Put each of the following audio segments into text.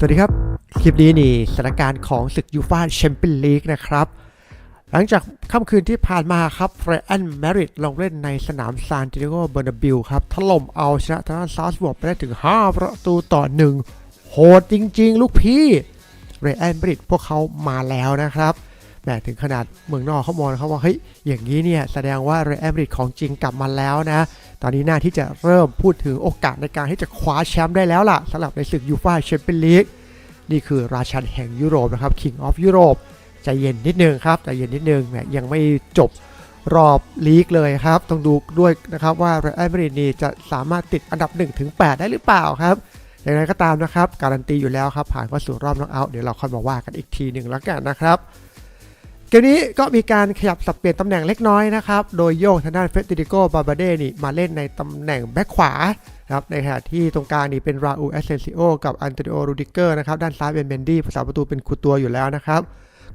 สวัสดีครับ คลิปนี้นี่สถานการณ์ของศึกยูฟ่าแชมเปี้ยนลีกนะครับ หลังจากค่ำคืนที่ผ่านมาครับเรอันแมริดลงเล่นในสนามซานติเอโกเบอร์นาบิลครับถล่มเอาชนะทางด้านซาสบวกไปได้ถึง 5 ประตูต่อ 1 โหดจริง ๆ ลูกพี่เรอันแมริดพวกเขามาแล้วนะครับ หมถึงขนาดเมืองนอกเขามองนะครับว่าเฮ้ยอย่างนี้เนี่ยแสดงว่าไรอันแมริดของจริงกลับมาแล้วนะ ตอนนี้หน้าที่จะเริ่มพูดถึงโอกาสในการที่จะคว้าแชมป์ได้แล้วล่ะสำหรับในศึกยูฟ่าแชมเปี้ยนลีกนี่คือราชันแห่งยุโรปนะครับ King of Europe ใจเย็นนิดนึงครับใจเย็นนิดนึงแหมยังไม่จบรอบลีกเลยครับ ต้องดูด้วยนะครับว่าเรอัลมาดริดนี่จะสามารถติดอันดับ1-8ได้หรือเปล่าครับอย่างไรก็ตามนะครับ การันตีอยู่แล้วครับผ่านเข้าสู่รอบน็อกเอาท์เดี๋ยวเราค่อยมาว่ากันอีกทีหนึ่งแล้วกันนะครับ เกมนี้ก็มีการขยับสับเปลี่ยนตำแหน่งเล็กน้อยนะครับ โดยโยกทางด้านเฟเดริโกบาบาเดนี่มาเล่นในตำแหน่งแบ็คขวาครับในขณะที่ตรงกลางนี่เป็นราอูเอเซนซิโอกับอันโตนิโอรูดิเกอร์นะครับ ด้านซ้ายเป็นเบนดี้ผู้สาประตูเป็นคูตัวอยู่แล้วนะครับ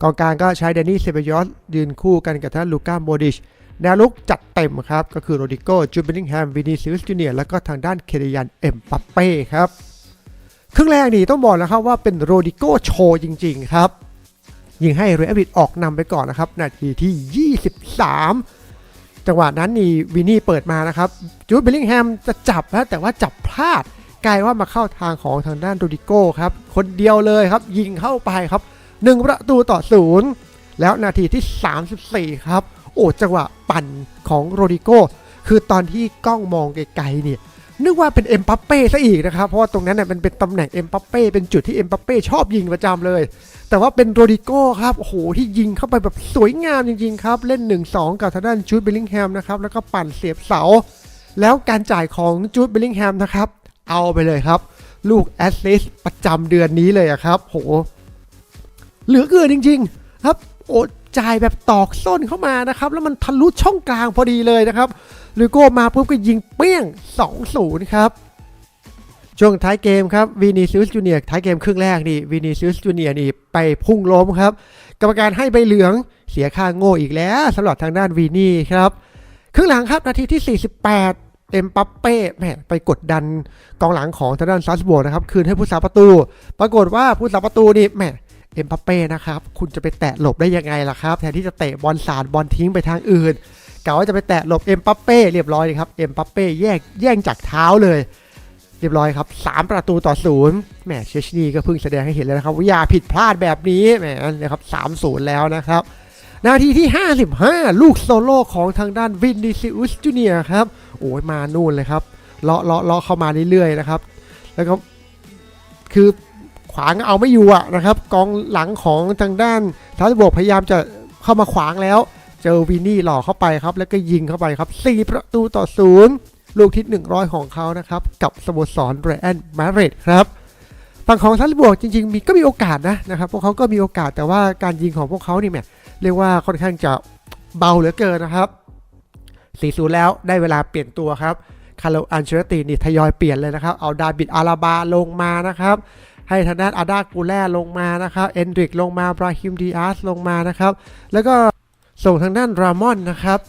กองกลางก็ใช้เดนนี่เซเบยอสยืนคู่กันกับท่านลูก้าโมดิชแนวลุกจัดเต็มครับ ก็คือโรดิโกจูเบนิงแฮมวินิซิอุสจูเนียแล้วก็ทางด้านเคเรยันเอ็มปัปเป้ครับครึ่งแรกนี่ต้องบอกนะครับว่าเป็นโรดิโกโชว์จริง ๆ ครับ ยิงให้เรอัลบิดออกนำไปก่อนนะครับ นาทีที่ 23 จังหวะนั้นนี่วินนี่เปิดมานะครับจูดเบลลิงแฮมจะจับนะแต่ว่าจับพลาดกลายว่ามาเข้าทางของทางด้านโรดิโกครับ คนเดียวเลยครับ ยิงเข้าไปครับ 1 ประตูต่อศูนย์แล้วนาทีที่ 34 ครับ โอ้จังหวะปั่นของโรดิโกคือตอนที่กล้องมองไกลๆเนี่ย นึกว่าเป็นเอ็มปัปเป้ซะอีกนะครับ เพราะว่าตรงนั้นเนี่ยมันเป็นตำแหน่งเอ็มปัปเป้เป็นจุดที่เอ็มปัปเป้ชอบยิงประจำเลย แต่ว่าเป็นโรดิโก้ครับโอ้โหที่ยิงเข้าไปแบบสวยงามจริงๆครับ เล่น 1-2 กับทางด้านจูดเบลลิงแฮมนะครับแล้วก็ปั่นเสียบเสา แล้วการจ่ายของจูดเบลลิงแฮมนะครับเอาไปเลยครับ ลูกแอสซิสต์ประจำเดือนนี้เลยครับโหเหลือเกินจริง ๆ ครับโอ้จ่ายแบบตอกส้นเข้ามานะครับ แล้วมันทะลุช่องกลางพอดีเลยนะครับ ลูโก้มาปุ๊บก็ยิงเปี้ยง 2-0 ครับ ช่วงท้ายเกมครับวินิซิอุสจูเนียท้ายเกมครึ่งแรกนี่วินิซิอุสจูเนียนี่ไปพุ่งล้มครับ กรรมการให้ใบเหลืองเสียค่าโง่อีกแล้วสำหรับทางด้านวีนี่ครับ ครึ่งหลังครับนาทีที่ 48เอ็มปัปเป้แหมไปกดดันกองหลังของทางด้านซัสโบนะครับ คืนให้ผู้สาประตู ปรากฏว่าผู้สาประตูนี่แหมเอ็มปัปเป้นะครับ คุณจะไปแตะหลบได้ยังไงล่ะครับ แทนที่จะเตะบอลสาดบอลทิ้งไปทางอื่น กะว่าจะไปแตะหลบเอ็มปัปเป้เรียบร้อยครับเอ็มปัปเป้แยกแย่งจากเท้าเลย เรียบร้อยครับ 3 ประตูต่อศูนย์แหมเชชนีก็เพิ่งแสดงให้เห็นแล้วนะครับว่าอย่าผิดพลาดแบบนี้แหมนะครับ3-0แล้วนะครับ นาทีที่ 55 ลูกโซโล่ของทางด้านวินดิซิอุสจูเนียครับโอ้ยมานู่นเลยครับเลาะเลาะเลาะเข้ามาเรื่อยๆนะครับ แล้วก็คือขวางเอาไม่อยู่อะนะครับ กองหลังของทางด้านทัสบวกพยายามจะเข้ามาขวางแล้ว เจอวินนี่หล่อเข้าไปครับแล้วก็ยิงเข้าไปครับ 4 ประตูต่อศูนย์ลูกที่ 100 ของเขานะครับ กับสโมสรเรอันมาเรดครับฝั่งของทัสบวกจริงๆมีก็มีโอกาสนะนะครับพวกเขาก็มีโอกาสแต่ว่าการยิงของพวกเขานี่แหมเรียกว่าค่อนข้างจะเบาเหลือเกินนะครับ4-0แล้วได้เวลาเปลี่ยนตัวครับคาร์โลอันเชลตินี่ทยอยเปลี่ยนเลยนะครับ เอาดาบิดอาราบาลงมานะครับ ให้ทางด้านอาดากูแล่ลงมานะครับ เอนดริกลงมาบราฮิมดีอาสลงมานะครับ แล้วก็ ส่งทางด้านรามอนนะครับ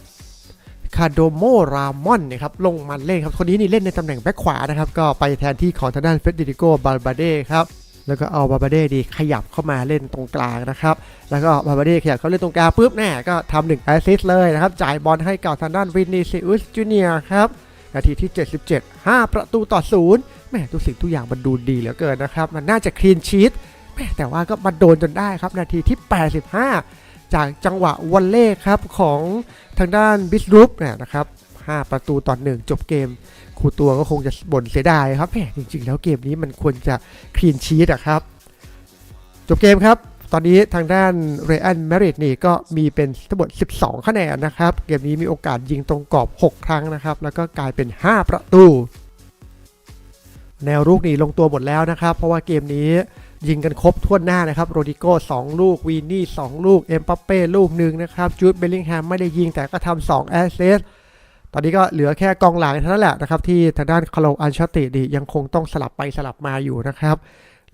คาโดโมรามอนนะครับลงมาเล่นครับคนนี้นี่เล่นในตำแหน่งแบ็คขวานะครับก็ไปแทนที่ของทางด้านเฟเดริโกบาลบาเดครับแล้วก็เอาบาบาเดดีขยับเข้ามาเล่นตรงกลางนะครับแล้วก็บาบาเดขยับเข้าเล่นตรงกลางปุ๊บแน่ก็ทำหนึ่งแอสซิสต์เลยนะครับจ่ายบอลให้กับทางด้านวินนิซิอุสจูเนียครับนาทีที่ 77 5 ประตูต่อศูนย์แม่ทุกสิ่งทุกอย่างมันดูดีเหลือเกินนะครับมันน่าจะคลีนชีตแม่แต่ว่าก็มาโดนจนได้ครับนาทีที่ 85 จากจังหวะวอลเล่ครับของทางด้านบิสรูปเนี่ยนะครับ5 ประตูต่อหนึ่งจบเกมครูตัวก็คงจะบ่นเสียดายครับแหมจริงๆ แล้วเกมนี้มันควรจะคลีนชีตอะครับ จบเกมครับ ตอนนี้ทางด้านเรอันแมริดนี่ก็มีเป็นทั้งหมด 12 คะแนนนะครับ เกมนี้มีโอกาสยิงตรงกรอบ 6 ครั้งนะครับ แล้วก็กลายเป็น 5 ประตู แนวรุกนี่ลงตัวหมดแล้วนะครับ เพราะว่าเกมนี้ ยิงกันครบทั่วหน้านะครับโรดิโก้2ลูกวีนี่2ลูกเอ็มปัปเป้ลูกหนึ่งนะครับจูดเบลลิงแฮมไม่ได้ยิงแต่ก็ทำ2แอสเซสตอนนี้ก็เหลือแค่กองหลังเท่านั้นแหละนะครับที่ทางด้านคาร์โลอันชติดียังคงต้องสลับไปสลับมาอยู่นะครับ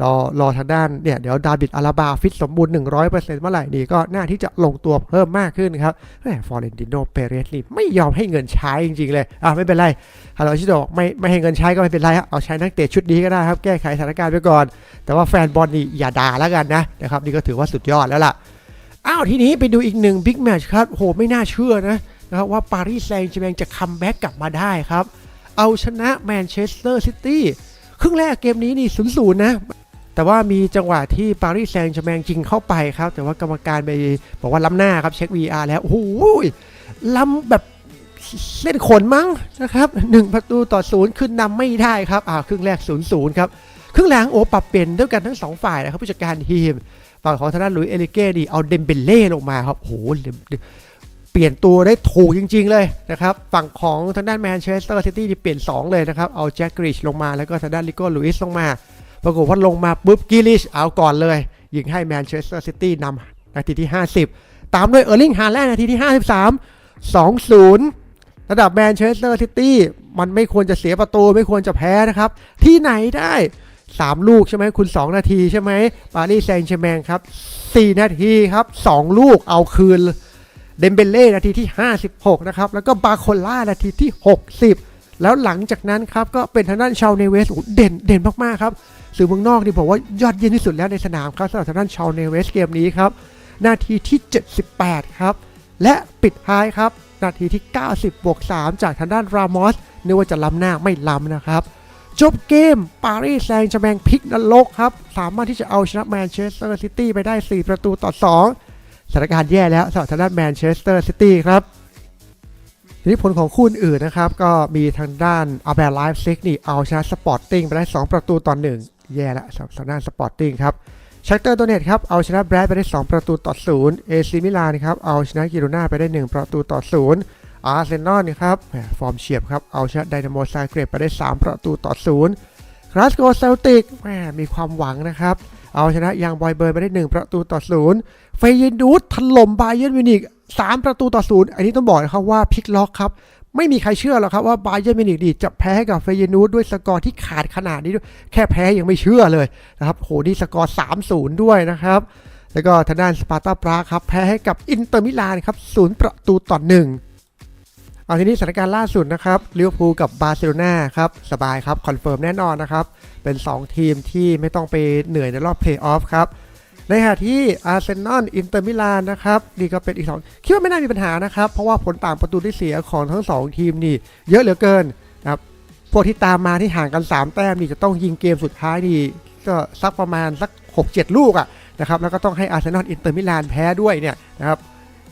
รอรอทางด้านเนี่ยเดี๋ยวดาบิดอาราบาฟิตสมบูรณ์ 100%เมื่อไหร่นี่ก็น่าที่จะลงตัวเพิ่มมากขึ้นครับแหมฟอร์เรนติโนเปเรสนี่ไม่ยอมให้เงินใช้จริงๆเลยอะไม่เป็นไร ฮาร์โลชิโดอกไม่ไม่ให้เงินใช้ก็ไม่เป็นไรครับเอาใช้นักเตะชุดนี้ก็ได้ครับ แก้ไขสถานการณ์ไปก่อน แต่ว่าแฟนบอลนี่อย่าด่าแล้วกันนะนะครับนี่ก็ถือว่าสุดยอดแล้วล่ะอ้าวทีนี้ไปดูอีกหนึ่งบิ๊กแมช์ครับโหไม่น่าเชื่อนะนะครับว่าปารีสแซงต์แชร์แมงจะคัมแบ็กกลับมาได้ครับ เอาชนะแมนเชสเตอร์ซิตี้ครึ่งแรกเกมนี้นี่ศูนย์ศูนย์นะแต่ว่ามีจังหวะที่ปารีสแซงต์แชร์แมงจริงเข้าไปครับ แต่ว่ากรรมการไปบอกว่าล้ำหน้าครับเช็ค VR แล้วโอ้โหล้ำแบบ เส้นขนมั้งนะครับหนึ่งประตูต่อศูนย์ขึ้นนำไม่ได้ครับอ่าครึ่งแรกศูนย์ศูนย์ครับครึ่งหลังโอ้ปรับเปลี่ยนด้วยกันทั้งสองฝ่ายนะครับผู้จัดการทีมฝั่งของทางด้านลุยเอลิเก้นี่เอาเดมเบเล่ลงมาครับโอ้โหเปลี่ยนตัวได้ถูกจริง ๆ เลยนะครับ ฝั่งของทางด้านแมนเชสเตอร์ซิตี้นี่เปลี่ยน 2 เลยนะครับ เอาแจ็คกริชลงมาแล้วก็ทางด้านลิโก้ลุยส์ลงมา ปรากฏว่าลงมาปุ๊บกิลิชเอาก่อนเลย ยิงให้แมนเชสเตอร์ซิตี้นำนาทีที่ 50 ตามด้วยเออร์ลิงฮาแลนด์นาทีที่ 53 2-0 ระดับแมนเชสเตอร์ซิตี้มันไม่ควรจะเสียประตูไม่ควรจะแพ้นะครับ ที่ไหนได้ 3 ลูกใช่ไหมคุณ 2 นาทีใช่ไหมปารีสแซงต์แชร์แมงครับ 4 นาทีครับ 2 ลูกเอาคืนเดมเบเล่นาทีที่ 56 นะครับ แล้วก็บาโคล่านาทีที่ 60 แล้วหลังจากนั้นครับ ก็เป็นทางด้านชาวเนเวสเด่นเด่นมากๆครับสื่อเมืองนอกนี่บอกว่ายอดเยี่ยมที่สุดแล้วในสนามครับสำหรับทางด้านชาวเนเวสเกมนี้ครับนาทีที่ 78 ครับ และปิดท้ายครับ นาทีที่ 90บวก3จากทางด้านรามอสนึกว่าจะล้ำหน้าไม่ล้ำนะครับจบเกม ปารีสแซงต์แชมงพลิกนรกครับ สามารถที่จะเอาชนะแมนเชสเตอร์ซิตี้ไปได้ 4 ประตูต่อ 2สถานการณ์แย่แล้วสำหรับทางด้านแมนเชสเตอร์ซิตี้ครับทีนี้ผลของคู่อื่นนะครับ ก็มีทางด้านอาแบร์ไลฟ์ซิกนี่เอาชนะสปอร์ติ้งไปได้ 2 ประตูต่อ 1 แย่ละสำหรับทางด้านสปอร์ติ้งครับ ชักเตอร์ตัวเน็ตครับ เอาชนะแบรดไปได้ 2 ประตูต่อ0เอซิมิลานครับ เอาชนะกิโรนาไปได้ 1 ประตูต่อ0อาร์เซนอลครับแหมฟอร์มเฉียบครับ เอาชนะไดนาโมซาเกรบไปได้ 3 ประตูต่อ0คลาสโกเซลติกแหมมีความหวังนะครับ เอาชนะยังบอยเบิร์นไปได้ 1 ประตูต่อ0เฟยนดูดถล่มบาเยิร์นมิวนิก3ประตูต่อ0อันนี้ต้องบอกนะครับว่าพลิกล็อกครับ ไม่มีใครเชื่อหรอกครับว่าบาเยิร์มิวนิกดีจะแพ้ให้กับเฟยนูดด้วยสกอร์ที่ขาดขนาดนี้ด้วยแค่แพ้ยังไม่เชื่อเลยนะครับโหนี่สกอร์ 3-0 ด้วยนะครับ แล้วก็ทางด้านสปาร์ตาปราครับแพ้ให้กับอินเตอร์มิลานครับ0ประตูต่อ1เอาทีนี้สถานการณ์ล่าสุดนะครับลิเวอร์พูลกับบาร์เซโลนาครับสบายครับคอนเฟิร์มแน่นอนนะครับเป็น 2 ทีมที่ไม่ต้องไปเหนื่อยในรอบเพลย์ออฟครับ ในขณะที่อาร์เซนอลอินเตอร์มิลานนะครับนี่ก็เป็นอีกสองคิดว่าไม่น่ามีปัญหานะครับ เพราะว่าผลต่างประตูที่เสียของทั้ง 2 ทีมนี่ เยอะเหลือเกินนะครับพวกที่ตามมาที่ห่างกัน 3 แต้มนี่จะต้องยิงเกมสุดท้ายนี่ก็สักประมาณสัก 6-7 ลูกอะนะครับแล้วก็ต้องให้อาร์เซนอลอินเตอร์มิลานแพ้ด้วยเนี่ยนะครับ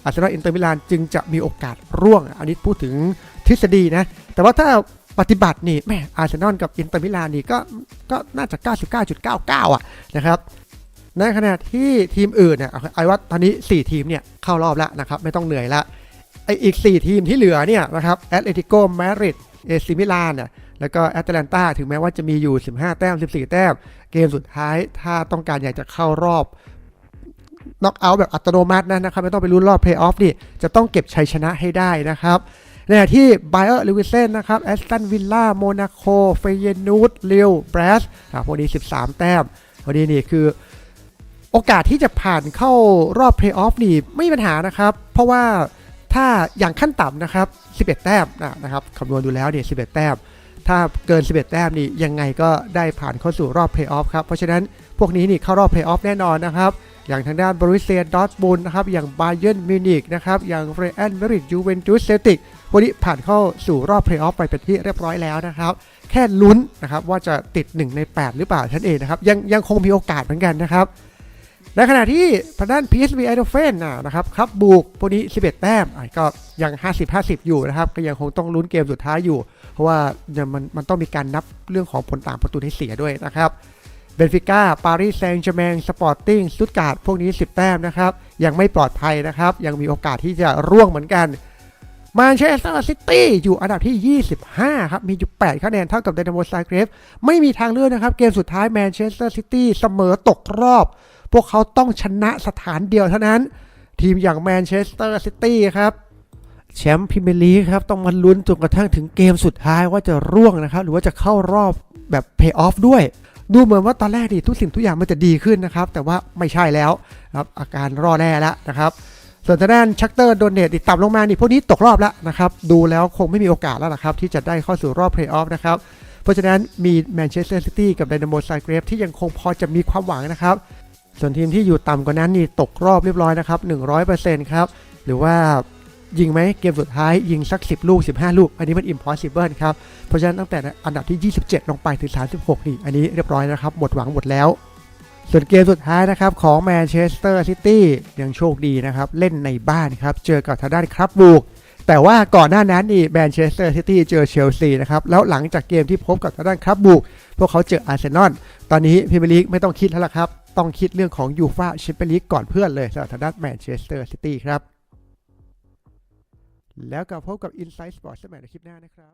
อาร์เซนอลอินเตอร์มิลานจึงจะมีโอกาสร่วง อันนี้พูดถึงทฤษฎีนะ แต่ว่าถ้าปฏิบัตินี่แม่อาร์เซนอลกับอินเตอร์มิลานนี่ก็ก็น่าจะ 99.99 อะนะครับ ในขณะที่ทีมอื่นเนี่ยไอ้ว่าตอนนี้ 4 ทีมเนี่ยเข้ารอบแล้วนะครับไม่ต้องเหนื่อยละไออีก 4 ทีมที่เหลือเนี่ยนะครับแอตเลติโกมาดริดเอซิมิลานเนี่ยแล้วก็แอตแลนตาถึงแม้ว่าจะมีอยู่ 15 แต้ม 14 แต้ม เกมสุดท้ายถ้าต้องการอยากจะเข้ารอบน็อกเอาท์แบบอัตโนมัตินะนะครับ ไม่ต้องไปลุ้นรอบเพลย์ออฟนี่จะต้องเก็บชัยชนะให้ได้นะครับในขณะที่ไบเออร์ลิวิเซนนะครับแอสตันวิลล่าโมนาโคเฟเยนูดลิลบรสพวกนี้ 13 แต้มพอดีนี่คือ โอกาสที่จะผ่านเข้ารอบเพลย์ออฟนี่ไม่มีปัญหานะครับ เพราะว่าถ้าอย่างขั้นต่ำนะครับ 11 แต้มนะครับคำนวณดูแล้วเนี่ย 11 แต้ม ถ้าเกิน 11 แต้มนี่ยังไงก็ได้ผ่านเข้าสู่รอบเพลย์ออฟครับ เพราะฉะนั้นพวกนี้นี่เข้ารอบเพลย์ออฟแน่นอนนะครับ อย่างทางด้านบรูเซียดอร์ทมุนนะครับ อย่างบาเยิร์นมิวนิกนะครับ อย่างเรอันเมริดยูเวนตุสเซลติกวันนี้ผ่านเข้าสู่รอบเพลย์ออฟไปเป็นที่เรียบร้อยแล้วนะครับ แค่ลุ้นนะครับว่าจะติด 1 ใน 8 หรือเปล่าท่านเองนะครับ ยังยังคงมีโอกาสเหมือนกันนะครับ ในขณะที่ทางด้าน PSV Eindhoven นะนะครับครับบุกพวกนี้ 11 แต้มก็ยัง 50-50 อยู่นะครับ ก็ยังคงต้องลุ้นเกมสุดท้ายอยู่ เพราะว่ามันมันต้องมีการนับเรื่องของผลต่างประตูที่เสียด้วยนะครับเบนฟิก้าปารีสแซงต์แชร์แมงสปอร์ติ้งสตุตการ์ดพวกนี้ 10 แต้มนะครับ ยังไม่ปลอดภัยนะครับ ยังมีโอกาสที่จะร่วงเหมือนกันมาเชสเตอร์ซิตี้อยู่อันดับที่ 25 ครับ มีอยู่ 8 คะแนนเท่ากับไดนาโมซาเกรฟ ไม่มีทางเลือกนะครับ เกมสุดท้ายแมนเชสเตอร์ซิตี้เสมอตกรอบ พวกเขาต้องชนะสถานเดียวเท่านั้น ทีมอย่างแมนเชสเตอร์ซิตี้ครับแชมป์พรีเมียร์ลีกครับต้องมาลุ้นจนกระทั่งถึงเกมสุดท้ายว่าจะร่วงนะครับ หรือว่าจะเข้ารอบแบบเพย์ออฟด้วย ดูเหมือนว่าตอนแรกนี่ทุกสิ่งทุกอย่างมันจะดีขึ้นนะครับ แต่ว่าไม่ใช่แล้วครับอาการรอแน่แล้วนะครับส่วนทางด้านชักเตอร์โดนเนตต่ำลงมานี่พวกนี้ตกรอบแล้วนะครับดูแล้วคงไม่มีโอกาสแล้วนะครับที่จะได้เข้าสู่รอบเพลย์ออฟนะครับเพราะฉะนั้นมีแมนเชสเตอร์ซิตี้กับไดนาโมไซเกรฟที่ยังคงพอจะมีความหวังนะครับ ส่วนทีมที่อยู่ต่ำกว่านั้นนี่ตกรอบเรียบร้อยนะครับ 100%ครับ หรือว่ายิงไหมเกมสุดท้ายยิงสัก 10 ลูก 15 ลูก อันนี้มัน impossible ครับ เพราะฉะนั้นตั้งแต่อันดับที่ 27 ลงไปถึง 36 นี่ อันนี้เรียบร้อยนะครับ หมดหวังหมดแล้ว ส่วนเกมสุดท้ายนะครับของแมนเชสเตอร์ซิตี้ยังโชคดีนะครับ เล่นในบ้านครับ เจอกับทางด้านครับบูกแต่ว่าก่อนหน้านั้นนี่แมนเชสเตอร์ซิตี้เจอเชลซีนะครับ แล้วหลังจากเกมที่พบกับทางด้านครับบูกพวกเขาเจออาร์เซนอลตอนนี้พรีเมียร์ลีกไม่ต้องคิดแล้วล่ะครับ ต้องคิดเรื่องของยูฟาแชมเปี้ยนลีกก่อนเพื่อนเลยสำหรับทางด้านแมนเชสเตอร์ซิตี้ครับ แล้วกลับพบกับ Inside Sports สมัยในคลิปหน้านะครับ